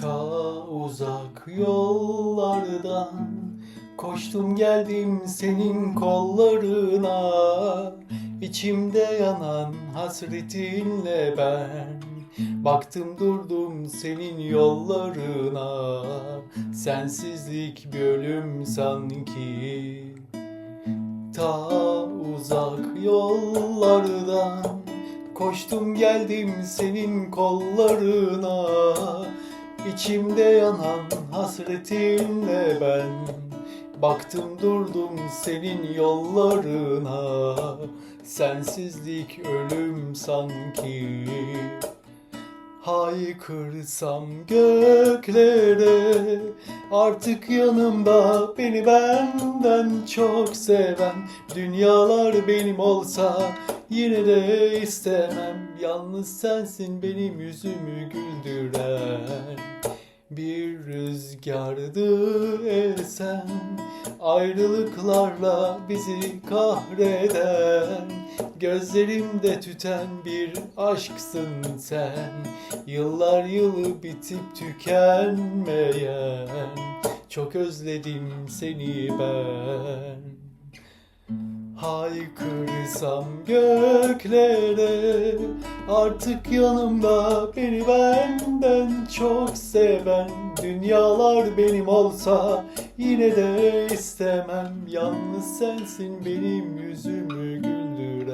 Ta uzak yollardan Koştum geldim senin kollarına. İçimde yanan hasretinle ben Baktım durdum senin yollarına. Sensizlik bir ölüm sanki. Ta uzak yollardan Koştum geldim senin kollarına İçimde yanan hasretinle ben. Baktım durdum senin yollarına. Sensizlik ölüm sanki. Haykırsam göklere Artık yanımda beni benden çok seven. Dünyalar benim olsa yine de istemem. Yalnız sensin benim yüzümü güldüren rüzgardı esen Ayrılıklarla bizi kahreden Gözlerimde tüten bir aşksın sen. Yıllar yılı bitip tükenmeyen Çok özledim seni ben Haykırsam göklere Artık yanımda beni benden çok seven Dünyalar benim olsa yine de istemem. Yalnız sensin benim yüzümü güldüren